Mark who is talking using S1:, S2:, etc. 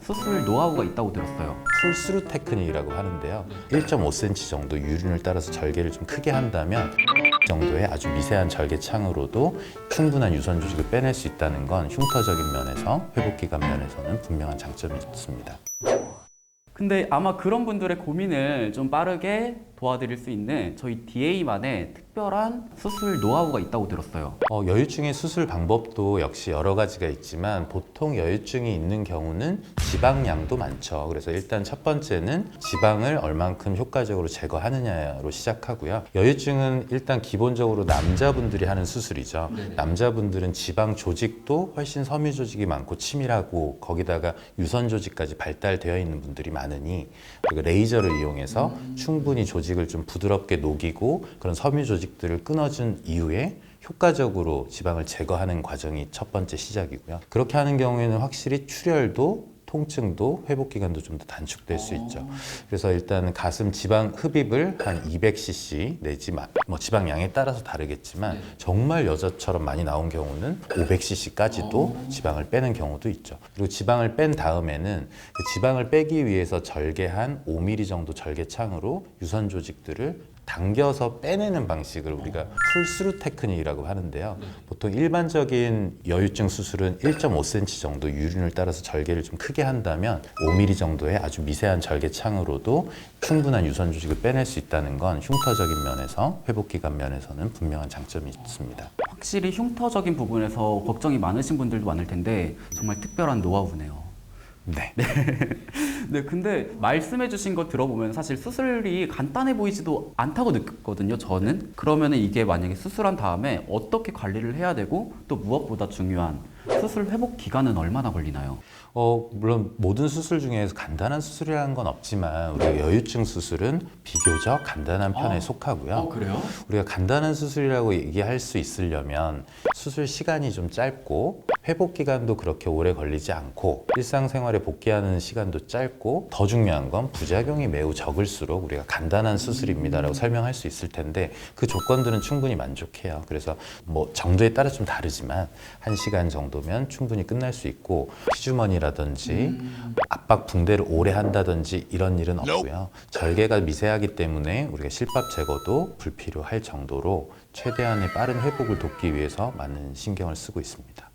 S1: 수술 노하우가 있다고 들었어요.
S2: 풀스루 테크닉이라고 하는데요. 1.5cm 정도 유륜을 따라서 절개를 좀 크게 한다면 이 정도의 아주 미세한 절개창으로도 충분한 유선 조직을 빼낼 수 있다는 건 흉터적인 면에서 회복 기간 면에서는 분명한 장점이 있습니다.
S1: 근데 아마 그런 분들의 고민을 좀 빠르게 도와드릴 수 있는 저희 DA만의 특별한 수술 노하우가 있다고 들었어요.
S2: 어, 여유증의 수술 방법도 역시 여러 가지가 있지만 보통 여유증이 있는 경우는 지방량도 많죠. 그래서 일단 첫 번째는 지방을 얼만큼 효과적으로 제거하느냐로 시작하고요. 여유증은 일단 기본적으로 남자분들이 하는 수술이죠. 남자분들은 지방 조직도 훨씬 섬유 조직이 많고 치밀하고 거기다가 유선 조직까지 발달되어 있는 분들이 많으니 그리고 레이저를 이용해서 충분히 조직 을 좀 부드럽게 녹이고 그런 섬유 조직들을 끊어준 이후에 효과적으로 지방을 제거하는 과정이 첫 번째 시작이고요. 그렇게 하는 경우에는 확실히 출혈도 통증도 회복 기간도 좀 더 단축될 수 있죠. 그래서 일단 가슴 지방 흡입을 한 200cc 내지 마- 뭐 지방 양에 따라서 다르겠지만 정말 여자처럼 많이 나온 경우는 500cc까지도 지방을 빼는 경우도 있죠. 그리고 지방을 뺀 다음에는 그 지방을 빼기 위해서 절개한 5mm 정도 절개창으로 유선 조직들을 당겨서 빼내는 방식을 우리가 풀스루 테크닉이라고 하는데요. 보통 일반적인 여유증 수술은 1.5cm 정도 유륜을 따라서 절개를 좀 크게 한다면 5mm 정도의 아주 미세한 절개창으로도 충분한 유선 조직을 빼낼 수 있다는 건 흉터적인 면에서 회복 기간 면에서는 분명한 장점이 있습니다.
S1: 확실히 흉터적인 부분에서 걱정이 많으신 분들도 많을 텐데 정말 특별한 노하우네요.
S2: 네.
S1: 네, 근데 말씀해주신 거 들어보면 사실 수술이 간단해 보이지도 않다고 느꼈거든요. 저는 그러면은 이게 만약에 수술한 다음에 어떻게 관리를 해야 되고 또 무엇보다 중요한 수술 회복 기간은 얼마나 걸리나요?
S2: 어, 물론 모든 수술 중에서 간단한 수술이라는 건 없지만 우리가 여유증 수술은 비교적 간단한 편에
S1: 아.
S2: 속하고요.
S1: 그래요?
S2: 우리가 간단한 수술이라고 얘기할 수 있으려면 수술 시간이 좀 짧고 회복 기간도 그렇게 오래 걸리지 않고 일상생활에 복귀하는 시간도 짧고 더 중요한 건 부작용이 매우 적을수록 우리가 간단한 수술입니다라고 설명할 수 있을 텐데 그 조건들은 충분히 만족해요. 그래서 뭐 정도에 따라 좀 다르지만 한 시간 정도면 충분히 끝날 수 있고 피주머니라든지 압박 붕대를 오래 한다든지 이런 일은 없고요. 절개가 미세하기 때문에 우리가 실밥 제거도 불필요할 정도로 최대한의 빠른 회복을 돕기 위해서 많은 신경을 쓰고 있습니다.